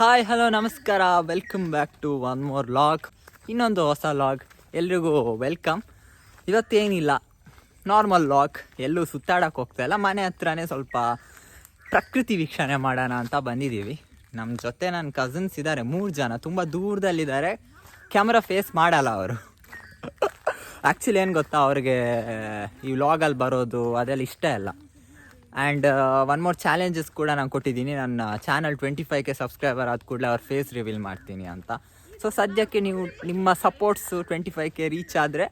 Hi hello ನಮಸ್ಕಾರ. Welcome back to one more log ಇನ್ನೊಂದು ಹೊಸ ಲಾಗ್ ಎಲ್ರಿಗೂ ವೆಲ್ಕಮ್ ಇವತ್ತೇನಿಲ್ಲ? ನಾರ್ಮಲ್ ಲಾಗ್ ಎಲ್ಲೂ ಸುತ್ತಾಡಕ್ಕೆ ಹೋಗ್ತಾ ಇಲ್ಲ. ಮನೆ ಹತ್ರನೇ ಸ್ವಲ್ಪ ಪ್ರಕೃತಿ ವೀಕ್ಷಣೆ ಮಾಡೋಣ ಅಂತ ಬಂದಿದ್ದೀವಿ. ನಮ್ಮ ಜೊತೆ ನನ್ನ ಕಸಿನ್ಸ್ ಇದ್ದಾರೆ ಮೂರು ಜನ. ತುಂಬ ದೂರದಲ್ಲಿದ್ದಾರೆ. ಕ್ಯಾಮ್ರಾ ಫೇಸ್ ಮಾಡಲ್ಲ ಅವರು. ಆ್ಯಕ್ಚುಲಿ ಏನು ಗೊತ್ತಾ? ಅವ್ರಿಗೆ, ಈ ವ್ಲಾಗಲ್ಲಿ ಬರೋದು ಅದೆಲ್ಲ ಇಷ್ಟ ಇಲ್ಲ. ಆ್ಯಂಡ್ ಒನ್ ಮೋರ್ ಚಾಲೆಂಜಸ್ ಕೂಡ ನಾನು ಕೊಟ್ಟಿದ್ದೀನಿ. ನನ್ನ ಚಾನಲ್ ಟ್ವೆಂಟಿ ಫೈವ್ಗೆ ಸಬ್ಸ್ಕ್ರೈಬರ್ ಆದ ಕೂಡಲೇ ಅವ್ರ ಫೇಸ್ ರಿವೀಲ್ ಮಾಡ್ತೀನಿ ಅಂತ. ಸೊ ಸದ್ಯಕ್ಕೆ ನೀವು ನಿಮ್ಮ ಸಪೋರ್ಟ್ಸು ಟ್ವೆಂಟಿ ಫೈವ್ಗೆ ರೀಚ್ ಆದರೆ,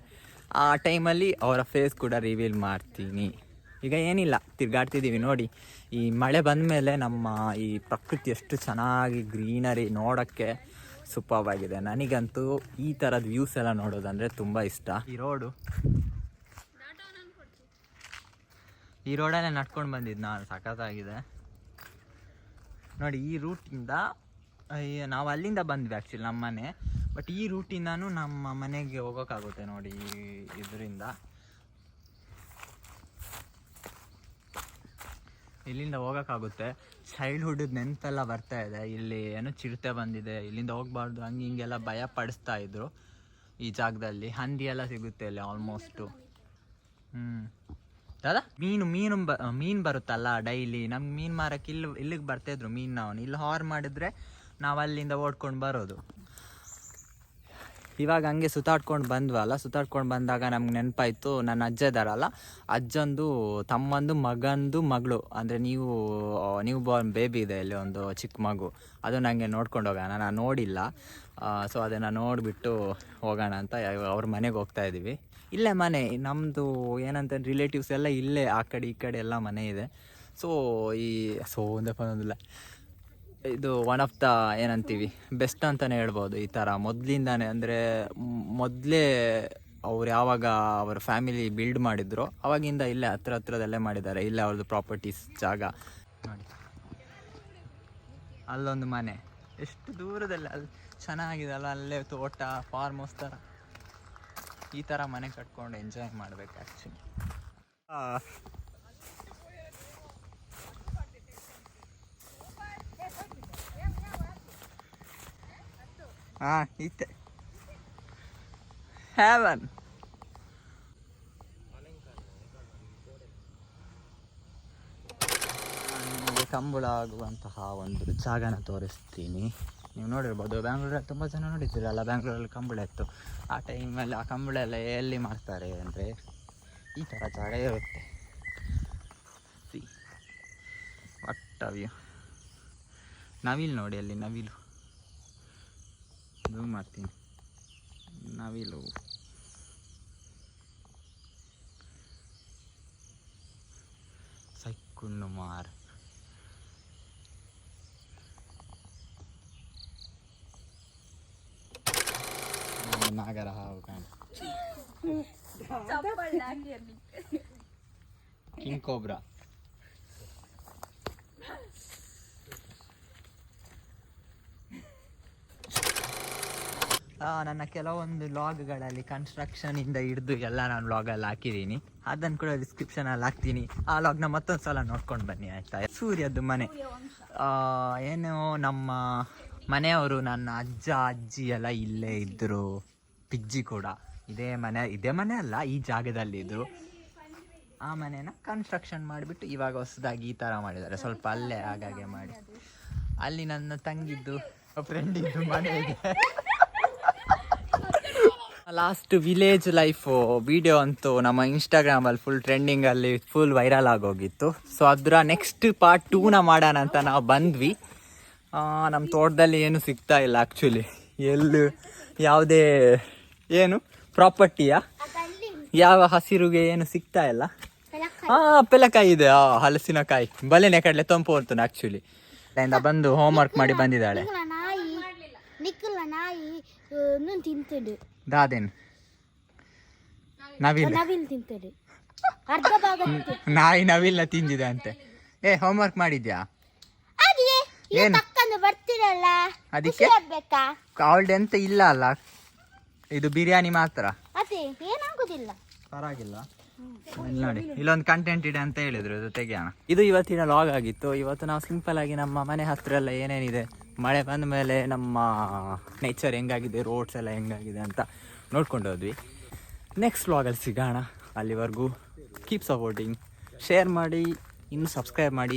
ಆ ಟೈಮಲ್ಲಿ ಅವರ ಫೇಸ್ ಕೂಡ ರಿವೀಲ್ ಮಾಡ್ತೀನಿ. ಈಗ ಏನಿಲ್ಲ ತಿರ್ಗಾಡ್ತಿದ್ದೀವಿ ನೋಡಿ. ಈ ಮಳೆ ಬಂದ ಮೇಲೆ ನಮ್ಮ ಈ ಪ್ರಕೃತಿ ಎಷ್ಟು ಚೆನ್ನಾಗಿ ಗ್ರೀನರಿ ನೋಡೋಕ್ಕೆ ಸೂಪರ್ವಾಗಿದೆ ನನಗಂತೂ ಈ ಥರದ ವ್ಯೂಸ್ ಎಲ್ಲ ನೋಡೋದಂದರೆ ತುಂಬ ಇಷ್ಟ. ಈ ರೋಡು ಈ ರೋಡಲ್ಲೇ ನಡ್ಕೊಂಡು ಬಂದಿದ್ದು ನಾನು, ಸಖತ್ತಾಗಿದೆ. ನೋಡಿ, ಈ ರೂಟಿಂದ ನಾವು ಅಲ್ಲಿಂದ ಬಂದ್ವಿ ಆ್ಯಕ್ಚುಲಿ ನಮ್ಮ ಮನೆ. ಬಟ್ ಈ ರೂಟಿಂದನೂ ನಮ್ಮ ಮನೆಗೆ ಹೋಗೋಕ್ಕಾಗುತ್ತೆ ನೋಡಿ ಇದರಿಂದ. ಇಲ್ಲಿಂದ ಹೋಗೋಕ್ಕಾಗುತ್ತೆ. ಚೈಲ್ಡ್ಹುಡ್ ನೆನಪೆಲ್ಲ ಬರ್ತಾ ಇದೆ. ಇಲ್ಲಿ ಏನೋ ಚಿರತೆ ಬಂದಿದೆ. ಇಲ್ಲಿಂದ ಹೋಗಬಾರ್ದು. ಹಂಗೆ ಹಿಂಗೆಲ್ಲ ಭಯ ಪಡಿಸ್ತಾ ಇದ್ರು ಈ ಜಾಗದಲ್ಲಿ. ಹಂದಿ ಎಲ್ಲ ಸಿಗುತ್ತೆ ಇಲ್ಲಿ ಆಲ್ಮೋಸ್ಟು ಹ್ಞೂ ದಾದಾ? ಮೀನು ಮೀನು ಬ ಮೀನು ಬರುತ್ತಲ್ಲ ಡೈಲಿ. ನಮ್ಗೆ ಮೀನು ಮಾರಕ್ಕೆ ಇಲ್ಲಿ ಇಲ್ಲಿಗೆ ಬರ್ತಾಯಿದ್ರು ಮೀನು ನಾವು. ಇಲ್ಲಿ ಹಾರ್ ಮಾಡಿದ್ರೆ ನಾವು ಅಲ್ಲಿಂದ ಓಡ್ಕೊಂಡು ಬರೋದು. ಇವಾಗ ಹಂಗೆ ಸುತ್ತಾಡ್ಕೊಂಡು ಬಂದ್ವಲ್ಲ, ಸುತ್ತಾಡ್ಕೊಂಡು ಬಂದಾಗ ನಮ್ಗೆ ನೆನಪಾಯ್ತು, ನನ್ನ ಅಜ್ಜ ಇದ್ದಾರಲ್ಲ, ಅಜ್ಜಂದು, ತಮ್ಮಂದು ಮಗಂದು ಮಗಳು. ಅಂದರೆ ನೀವು ನ್ಯೂ ಬಾರ್ನ್ ಬೇಬಿ ಇದೆ ಇಲ್ಲಿ ಒಂದು ಚಿಕ್ಕ ಮಗು. ಅದು ನನಗೆ ನೋಡ್ಕೊಂಡು ಹೋಗೋಣ. ನಾನು ನೋಡಿಲ್ಲ. ಸೊ ಅದನ್ನು ನೋಡಿಬಿಟ್ಟು ಹೋಗೋಣ ಅಂತ ಅವ್ರ ಮನೆಗೆ ಹೋಗ್ತಾ ಇದ್ದೀವಿ. ಇಲ್ಲೇ ಮನೆ ನಮ್ಮದು ಏನಂತ ರಿಲೇಟಿವ್ಸ್ ಎಲ್ಲ ಇಲ್ಲೇ, ಆ ಕಡೆ ಈ ಕಡೆ ಎಲ್ಲ ಮನೆ ಇದೆ. ಸೊ ಈ ಸೊ ಒಂದಪ್ಪ ಒಂದಿಲ್ಲ. ಇದು ಒನ್ ಆಫ್ ದ ಏನಂತೀವಿ ಬೆಸ್ಟ್ ಅಂತಲೇ ಹೇಳ್ಬೋದು ಈ ಥರ ಮೊದಲಿಂದಾನೆ ಅಂದರೆ ಮೊದಲೇ ಅವ್ರು ಯಾವಾಗ ಅವರ ಫ್ಯಾಮಿಲಿ ಬಿಲ್ಡ್ ಮಾಡಿದ್ರು, ಅವಾಗಿಂದ ಇಲ್ಲೇ ಹತ್ರ ಹತ್ರದಲ್ಲೇ ಮಾಡಿದ್ದಾರೆ, ಇಲ್ಲೇ ಅವ್ರದ್ದು ಪ್ರಾಪರ್ಟೀಸ್ ಜಾಗ. ನೋಡಿ. ಅಲ್ಲೊಂದು ಮನೆ. ಎಷ್ಟು ದೂರದಲ್ಲಿ, ಅಲ್ಲಿ ಚೆನ್ನಾಗಿದೆ ಅಲ್ಲ, ಅಲ್ಲೇ ತೋಟ ಫಾರ್ಮ್ ಹೌಸ್ ಥರ ಈ ಥರ ಮನೆ ಕಟ್ಕೊಂಡು ಎಂಜಾಯ್ ಮಾಡ್ಬೇಕು ಆ್ಯಕ್ಚುಲಿ ಹಾಂ, ಇತ್ತೆ. ಹ್ಯಾವನ್ ನಿಮಗೆ ಕಂಬಳ ಆಗುವಂತಹ ಒಂದು ಜಾಗನ ತೋರಿಸ್ತೀನಿ. ನೀವು ನೋಡಿರ್ಬೋದು ಬ್ಯಾಂಗ್ಳೂರಲ್ಲಿ ತುಂಬ ಜನ ನೋಡಿದ್ದೀರಲ್ಲ ಬ್ಯಾಂಗ್ಳೂರಲ್ಲಿ ಕಂಬಳ ಇತ್ತು. ಆ ಟೈಮಲ್ಲಿ ಆ ಕಂಬಳ ಎಲ್ಲ ಎಲ್ಲಿ ಮಾಡ್ತಾರೆ ಅಂದರೆ ಈ ಥರ ಜಾಗ ಇರುತ್ತೆ. ಸಿ ವ್ಯೂ ನವಿಲು ನೋಡಿ ಅಲ್ಲಿ, ನವಿಲು. ધૂળમાંથી નાવી લઉં સાઈકુનો માર ના કરા હાવ કાંઈ કિંગ કોબ્રા ನನ್ನ ಕೆಲವೊಂದು ಲಾಗ್ಗಳಲ್ಲಿ ಕನ್ಸ್ಟ್ರಕ್ಷನಿಂದ ಹಿಡಿದು ಎಲ್ಲ ನಾನು ಲಾಗಲ್ಲಿ ಹಾಕಿದ್ದೀನಿ. ಅದನ್ನು ಕೂಡ ಡಿಸ್ಕ್ರಿಪ್ಷನಲ್ಲಿ ಹಾಕ್ತೀನಿ. ಆ ಲಾಗ್ನ ಮತ್ತೊಂದು ಸಲ ನೋಡ್ಕೊಂಡು ಬನ್ನಿ, ಆಯ್ತಾ? ಸೂರ್ಯದ್ದು ಮನೆ. ಏನು ನಮ್ಮ ಮನೆಯವರು ನನ್ನ ಅಜ್ಜ, ಅಜ್ಜಿ ಎಲ್ಲ ಇಲ್ಲೇ ಇದ್ದರು ಪಿಜ್ಜಿ ಕೂಡ. ಇದೇ ಮನೆ ಇದೇ ಮನೆ ಅಲ್ಲ, ಈ ಜಾಗದಲ್ಲಿ ಇದ್ದರು ಆ ಮನೇನ ಕನ್ಸ್ಟ್ರಕ್ಷನ್ ಮಾಡಿಬಿಟ್ಟು ಇವಾಗ ಹೊಸದಾಗಿ ಈ ಥರ ಮಾಡಿದ್ದಾರೆ. ಸ್ವಲ್ಪ ಅಲ್ಲೇ ಹಾಗಾಗೆ ಮಾಡಿ. ಅಲ್ಲಿ ನನ್ನ ತಂಗಿದ್ದು ಫ್ರೆಂಡ್ ಇದ್ದು ಮನೆ ಇದೆ ಲಾಸ್ಟ್ ವಿಲೇಜ್ ಲೈಫ್ ವಿಡಿಯೋ ಅಂತೂ ನಮ್ಮ ಇನ್ಸ್ಟಾಗ್ರಾಮಲ್ಲಿ ಫುಲ್ ಟ್ರೆಂಡಿಂಗಲ್ಲಿ ಫುಲ್ ವೈರಲ್ ಆಗೋಗಿತ್ತು. ಸೊ ಅದರ ನೆಕ್ಸ್ಟ್ ಪಾರ್ಟ್ ಟೂನ ಮಾಡೋಣ ಅಂತ ನಾವು ಬಂದ್ವಿ. ನಮ್ಮ ತೋಟದಲ್ಲಿ ಏನು ಸಿಗ್ತಾ ಇಲ್ಲ ಆ್ಯಕ್ಚುಲಿ ಎಲ್ಲೂ, ಯಾವುದೇ, ಏನು ಪ್ರಾಪರ್ಟಿಯ ಯಾವ ಹಸಿರುಗೆ ಏನು ಸಿಗ್ತಾ ಇಲ್ಲ? ಹಾ ಪೆಲಕಾಯಿ ಇದೆ ಹಲಸಿನಕಾಯಿ. ಬಲೆನೆ ಕಡಲೆ, ತಂಪು ಅಂತ ಆ್ಯಕ್ಚುಲಿ ಅಲ್ಲಿಂದ ಬಂದು ಹೋಮ್ವರ್ಕ್ ಮಾಡಿ ಬಂದಿದ್ದಾಳೆ. ನಾಯಿ ನವಿಲ್ಲ ತಿಂತಡು ದಾದೇನು? ನವಿಲ್. ನವಿಲ್ ತಿಂತಡು ಅರ್ಧ ಭಾಗ ನಾಯಿ ನವಿಲ್ನ ತಿಂದಿದೆ ಅಂತೆ. ಏ ಹೋಮ್ವರ್ಕ್ ಮಾಡಿದ್ಯಾ? ಹಾಗೆ ಏನು? ತಕ್ಕಂದು ಬರ್ತಿರಲ್ಲ? ಅದಕ್ಕೆ? ಆಗ್ಬೇಕಾ? ಅವಳ್ದು ಎಂತ ಇಲ್ಲ ಅಲ್ಲ. ಇದು ಬಿರಿಯಾನಿ ಮಾತ್ರ. ಅದೇ ಏನಾಗುದಿಲ್ಲ. ಪರವಾಗಿಲ್ಲ. ಇಲ್ಲಿ ನೋಡಿ ಇಲ್ಲೊಂದು ಕಂಟೆಂಟ್ ಇದೆ ಅಂತ ಹೇಳಿದ್ರು ಇದು ತೆಗೆಯೋಣ. ಇದು ಇವತ್ತಿನ ಲಾಗ್ ಆಗಿತ್ತು. ಇವತ್ತು ನಾವು ಸಿಂಪಲ್ ಆಗಿ ನಮ್ಮ ಮನೆ ಹತ್ರ ಎಲ್ಲ ಏನೇನಿದೆ ಮಳೆ ಬಂದ ಮೇಲೆ ನಮ್ಮ ನೇಚರ್ ಹೆಂಗಾಗಿದೆ ರೋಡ್ಸ್ ಎಲ್ಲ ಹೆಂಗಾಗಿದೆ ಅಂತ ನೋಡ್ಕೊಂಡು ಹೋದ್ವಿ. ನೆಕ್ಸ್ಟ್ ವ್ಲಾಗಲ್ಲಿ ಸಿಗೋಣ. ಅಲ್ಲಿವರೆಗೂ ಕೀಪ್ ಸಪೋರ್ಟಿಂಗ್ ಶೇರ್ ಮಾಡಿ, ಇನ್ನು ಸಬ್ಸ್ಕ್ರೈಬ್ ಮಾಡಿ.